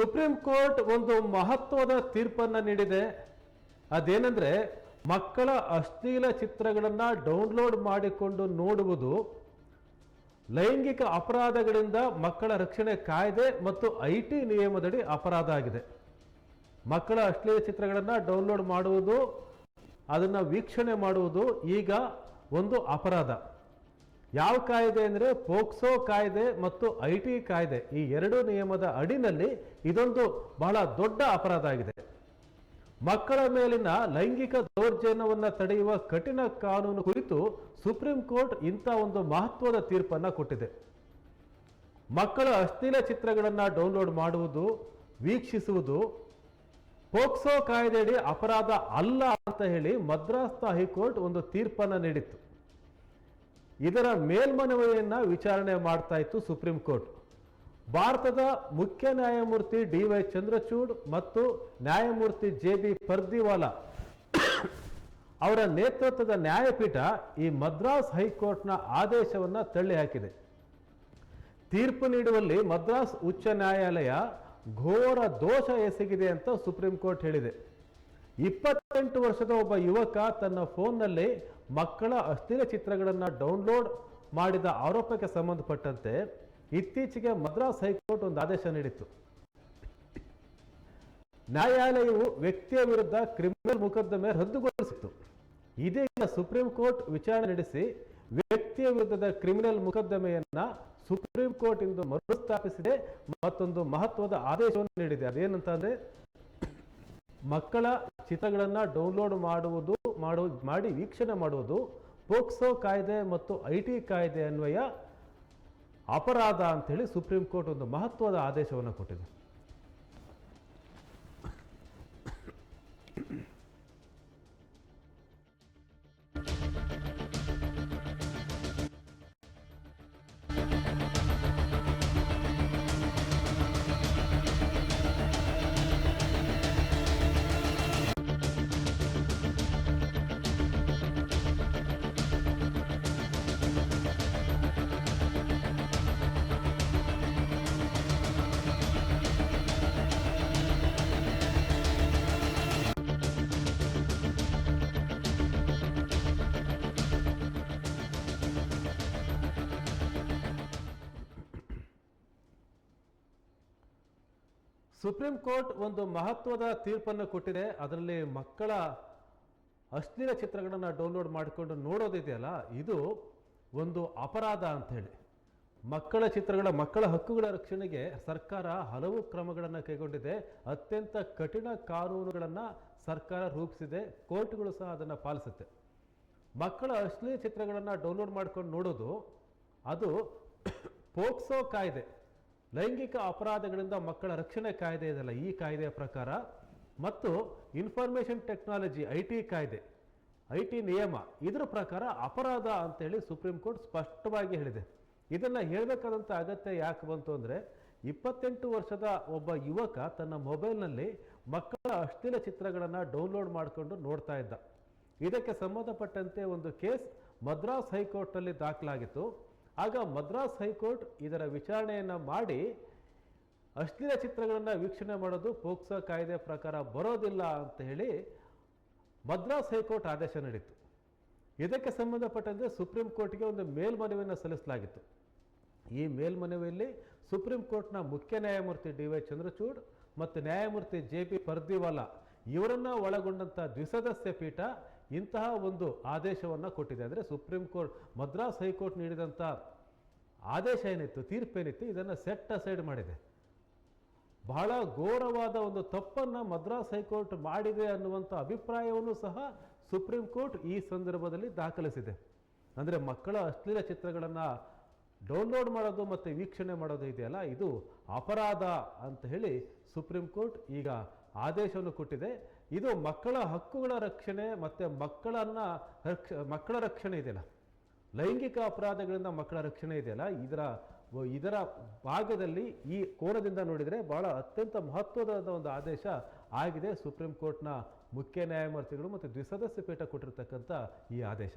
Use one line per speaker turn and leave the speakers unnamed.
Supreme court ಒಂದು ಮಹತ್ವದ ತೀರ್ಪನ್ನ ನೀಡಿದೆ. ಅದೇನೆಂದ್ರೆ, ಮಕ್ಕಳ ಅಶ್ಲೀಲ ಚಿತ್ರಗಳನ್ನು ಡೌನ್ಲೋಡ್ ಮಾಡಿಕೊಂಡು ನೋಡುವುದು ಲೈಂಗಿಕ ಅಪರಾಧಗಳಿಂದ ಮಕ್ಕಳ ರಕ್ಷಣೆ ಕಾಯ್ದೆ ಮತ್ತು ಐ ಟಿ ನಿಯಮದಡಿ ಅಪರಾಧ ಆಗಿದೆ. ಮಕ್ಕಳ ಅಶ್ಲೀಲ ಚಿತ್ರಗಳನ್ನು ಡೌನ್ಲೋಡ್ ಮಾಡುವುದು, ಅದನ್ನು ವೀಕ್ಷಣೆ ಮಾಡುವುದು ಈಗ ಒಂದು ಅಪರಾಧ. ಯಾವ ಕಾಯ್ದೆ ಅಂದರೆ ಪೋಕ್ಸೋ ಕಾಯ್ದೆ ಮತ್ತು ಐ ಟಿ ಕಾಯ್ದೆ ಈ ಎರಡು ನಿಯಮದ ಅಡಿನಲ್ಲಿ ಇದೊಂದು ಬಹಳ ದೊಡ್ಡ ಅಪರಾಧ ಆಗಿದೆ. ಮಕ್ಕಳ ಮೇಲಿನ ಲೈಂಗಿಕ ದೌರ್ಜನ್ಯವನ್ನು ತಡೆಯುವ ಕಠಿಣ ಕಾನೂನು ಕುರಿತು ಸುಪ್ರೀಂ ಕೋರ್ಟ್ ಇಂಥ ಒಂದು ಮಹತ್ವದ ತೀರ್ಪನ್ನು ಕೊಟ್ಟಿದೆ. ಮಕ್ಕಳ ಅಶ್ಲೀಲ ಚಿತ್ರಗಳನ್ನು ಡೌನ್ಲೋಡ್ ಮಾಡುವುದು, ವೀಕ್ಷಿಸುವುದು ಪೋಕ್ಸೋ ಕಾಯ್ದೆಯಡಿ ಅಪರಾಧ ಅಲ್ಲ ಅಂತ ಹೇಳಿ ಮದ್ರಾಸ್ ಹೈಕೋರ್ಟ್ ಒಂದು ತೀರ್ಪನ್ನು ನೀಡಿತ್ತು. ಇದರ ಮೇಲ್ಮನವಿಯನ್ನ ವಿಚಾರಣೆ ಮಾಡ್ತಾ ಇತ್ತು ಸುಪ್ರೀಂ ಕೋರ್ಟ್. ಭಾರತದ ಮುಖ್ಯ ನ್ಯಾಯಮೂರ್ತಿ ಡಿ ವೈ ಚಂದ್ರಚೂಡ್ ಮತ್ತು ನ್ಯಾಯಮೂರ್ತಿ ಜೆ ಬಿ ಪರ್ದಿವಾಲಾ ಅವರ ನೇತೃತ್ವದ ನ್ಯಾಯಪೀಠ ಈ ಮದ್ರಾಸ್ ಹೈಕೋರ್ಟ್ನ ಆದೇಶವನ್ನು ತಳ್ಳಿ ಹಾಕಿದೆ. ತೀರ್ಪು ನೀಡುವಲ್ಲಿ ಮದ್ರಾಸ್ ಉಚ್ಚ ನ್ಯಾಯಾಲಯ ಘೋರ ದೋಷ ಎಸಗಿದೆ ಅಂತ ಸುಪ್ರೀಂ ಕೋರ್ಟ್ ಹೇಳಿದೆ. ಇಪ್ಪತ್ತೆಂಟು ವರ್ಷದ ಒಬ್ಬ ಯುವಕ ತನ್ನ ಫೋನ್ನಲ್ಲಿ ಮಕ್ಕಳ ಅಶ್ಲೀಲ ಚಿತ್ರಗಳನ್ನು ಡೌನ್ಲೋಡ್ ಮಾಡಿದ ಆರೋಪಕ್ಕೆ ಸಂಬಂಧಪಟ್ಟಂತೆ ಇತ್ತೀಚೆಗೆ ಮದ್ರಾಸ್ ಹೈಕೋರ್ಟ್ ಒಂದು ಆದೇಶ ನೀಡಿತ್ತು. ನ್ಯಾಯಾಲಯವು ವ್ಯಕ್ತಿಯ ವಿರುದ್ಧ ಕ್ರಿಮಿನಲ್ ಮೊಕದ್ದಮೆ ರದ್ದುಗೊಳಿಸಿತ್ತು. ಇದೀಗ ಸುಪ್ರೀಂ ಕೋರ್ಟ್ ವಿಚಾರಣೆ ನಡೆಸಿ ವ್ಯಕ್ತಿಯ ವಿರುದ್ಧದ ಕ್ರಿಮಿನಲ್ ಮೊಕದ್ದಮೆಯನ್ನ ಸುಪ್ರೀಂ ಕೋರ್ಟ್ ಇಂದು ಮರುಸ್ಥಾಪಿಸಿದೆ. ಮತ್ತೊಂದು ಮಹತ್ವದ ಆದೇಶವನ್ನು ನೀಡಿದೆ. ಅದೇನಂತಂದ್ರೆ ಮಕ್ಕಳ ಚಿತ್ರಗಳನ್ನು ಡೌನ್ಲೋಡ್ ಮಾಡುವುದು, ಮಾಡು, ಮಾಡಿ ವೀಕ್ಷಣೆ ಮಾಡುವುದು ಪೋಕ್ಸೋ ಕಾಯ್ದೆ ಮತ್ತು ಐ ಟಿ ಕಾಯ್ದೆ ಅನ್ವಯ ಅಪರಾಧ ಅಂತೇಳಿ ಸುಪ್ರೀಂ ಕೋರ್ಟ್ ಒಂದು ಮಹತ್ವದ ಆದೇಶವನ್ನು ಕೊಟ್ಟಿದೆ. ಸುಪ್ರೀಂ ಕೋರ್ಟ್ ಒಂದು ಮಹತ್ವದ ತೀರ್ಪನ್ನು ಕೊಟ್ಟಿದೆ. ಅದರಲ್ಲಿ ಮಕ್ಕಳ ಅಶ್ಲೀಲ ಚಿತ್ರಗಳನ್ನು ಡೌನ್ಲೋಡ್ ಮಾಡಿಕೊಂಡು ನೋಡೋದಿದೆಯಲ್ಲ ಇದು ಒಂದು ಅಪರಾಧ ಅಂತ ಹೇಳಿ ಮಕ್ಕಳ ಚಿತ್ರಗಳ, ಮಕ್ಕಳ ಹಕ್ಕುಗಳ ರಕ್ಷಣೆಗೆ ಸರ್ಕಾರ ಹಲವು ಕ್ರಮಗಳನ್ನು ಕೈಗೊಂಡಿದೆ. ಅತ್ಯಂತ ಕಠಿಣ ಕಾನೂನುಗಳನ್ನು ಸರ್ಕಾರ ರೂಪಿಸಿದೆ. ಕೋರ್ಟ್ಗಳು ಸಹ ಅದನ್ನು ಪಾಲಿಸುತ್ತೆ. ಮಕ್ಕಳ ಅಶ್ಲೀಲ ಚಿತ್ರಗಳನ್ನು ಡೌನ್ಲೋಡ್ ಮಾಡ್ಕೊಂಡು ನೋಡೋದು, ಅದು ಪೋಕ್ಸೋ ಕಾಯ್ದೆ. ಲೈಂಗಿಕ ಅಪರಾಧಗಳಿಂದ ಮಕ್ಕಳ ರಕ್ಷಣೆ ಕಾಯ್ದೆ ಇದೆಯಲ್ಲ, ಈ ಕಾಯ್ದೆಯ ಪ್ರಕಾರ. ಮತ್ತು ಇನ್ಫಾರ್ಮೇಷನ್ ಟೆಕ್ನಾಲಜಿ ಐ ಟಿ ಕಾಯ್ದೆ ಐ ಟಿ ನಿಯಮ, ಇದರ ಪ್ರಕಾರ ಅಪರಾಧ ಅಂತೇಳಿ ಸುಪ್ರೀಂ ಕೋರ್ಟ್ ಸ್ಪಷ್ಟವಾಗಿ ಹೇಳಿದೆ. ಇದನ್ನು ಹೇಳಬೇಕಾದಂಥ ಅಗತ್ಯ ಯಾಕೆ ಬಂತು ಅಂದರೆ, ಇಪ್ಪತ್ತೆಂಟು ವರ್ಷದ ಒಬ್ಬ ಯುವಕ ತನ್ನ ಮೊಬೈಲ್ನಲ್ಲಿ ಮಕ್ಕಳ ಅಶ್ಲೀಲ ಚಿತ್ರಗಳನ್ನು ಡೌನ್ಲೋಡ್ ಮಾಡಿಕೊಂಡು ನೋಡ್ತಾ ಇದ್ದ. ಇದಕ್ಕೆ ಸಂಬಂಧಪಟ್ಟಂತೆ ಒಂದು ಕೇಸ್ ಮದ್ರಾಸ್ ಹೈಕೋರ್ಟ್ನಲ್ಲಿ ದಾಖಲಾಗಿತ್ತು. ಆಗ ಮದ್ರಾಸ್ ಹೈಕೋರ್ಟ್ ಇದರ ವಿಚಾರಣೆಯನ್ನು ಮಾಡಿ ಅಶ್ಲೀಲ ಚಿತ್ರಗಳನ್ನು ವೀಕ್ಷಣೆ ಮಾಡೋದು ಪೋಕ್ಸೋ ಕಾಯ್ದೆ ಪ್ರಕಾರ ಬರೋದಿಲ್ಲ ಅಂತ ಹೇಳಿ ಮದ್ರಾಸ್ ಹೈಕೋರ್ಟ್ ಆದೇಶ ನೀಡಿತ್ತು. ಇದಕ್ಕೆ ಸಂಬಂಧಪಟ್ಟಂತೆ ಸುಪ್ರೀಂ ಕೋರ್ಟ್ಗೆ ಒಂದು ಮೇಲ್ಮನವಿಯನ್ನು ಸಲ್ಲಿಸಲಾಗಿತ್ತು. ಈ ಮೇಲ್ಮನವಿಯಲ್ಲಿ ಸುಪ್ರೀಂ ಕೋರ್ಟ್ನ ಮುಖ್ಯ ನ್ಯಾಯಮೂರ್ತಿ ಡಿ ವೈ ಚಂದ್ರಚೂಡ್ ಮತ್ತು ನ್ಯಾಯಮೂರ್ತಿ ಜೆ ಪಿ ಪರ್ದಿವಾಲಾ ಇವರನ್ನು ಒಳಗೊಂಡಂಥ ದ್ವಿಸದಸ್ಯ ಪೀಠ ಇಂತಹ ಒಂದು ಆದೇಶವನ್ನು ಕೊಟ್ಟಿದೆ. ಅಂದರೆ Supreme Court, Madras High Court ನೀಡಿದಂಥ ಆದೇಶ ಏನಿತ್ತು, ತೀರ್ಪೇನಿತ್ತು, ಇದನ್ನು ಸೆಟ್ ಅಸೈಡ್ ಮಾಡಿದೆ. ಬಹಳ ಘೋರವಾದ ಒಂದು ತಪ್ಪನ್ನು ಮದ್ರಾಸ್ ಹೈಕೋರ್ಟ್ ಮಾಡಿದೆ ಅನ್ನುವಂಥ ಅಭಿಪ್ರಾಯವನ್ನು ಸಹ ಸುಪ್ರೀಂ ಕೋರ್ಟ್ ಈ ಸಂದರ್ಭದಲ್ಲಿ ದಾಖಲಿಸಿದೆ. ಅಂದರೆ ಮಕ್ಕಳ ಅಶ್ಲೀಲ ಚಿತ್ರಗಳನ್ನು ಡೌನ್ಲೋಡ್ ಮಾಡೋದು ಮತ್ತು ವೀಕ್ಷಣೆ ಮಾಡೋದು ಇದೆಯಲ್ಲ, ಇದು ಅಪರಾಧ ಅಂತ ಹೇಳಿ ಸುಪ್ರೀಂ ಕೋರ್ಟ್ ಈಗ ಆದೇಶವನ್ನು ಕೊಟ್ಟಿದೆ. ಇದು ಮಕ್ಕಳ ಹಕ್ಕುಗಳ ರಕ್ಷಣೆ ಮತ್ತು ಮಕ್ಕಳನ್ನು ರಕ್ಷ, ಮಕ್ಕಳ ರಕ್ಷಣೆ ಇದೆಯಲ್ಲ? ಲೈಂಗಿಕ ಅಪರಾಧಗಳಿಂದ ಮಕ್ಕಳ ರಕ್ಷಣೆ ಇದೆಯಲ್ಲ? ಇದರ ಇದರ ಭಾಗದಲ್ಲಿ ಈ ಕೋನದಿಂದ ನೋಡಿದರೆ ಬಹಳ ಅತ್ಯಂತ ಮಹತ್ವದ ಒಂದು ಆದೇಶ ಆಗಿದೆ ಸುಪ್ರೀಂ ಕೋರ್ಟ್ನ ಮುಖ್ಯ ನ್ಯಾಯಮೂರ್ತಿಗಳು ಮತ್ತು ದ್ವಿಸದಸ್ಯ ಪೀಠ ಕೊಟ್ಟಿರ್ತಕ್ಕಂಥ ಈ ಆದೇಶ.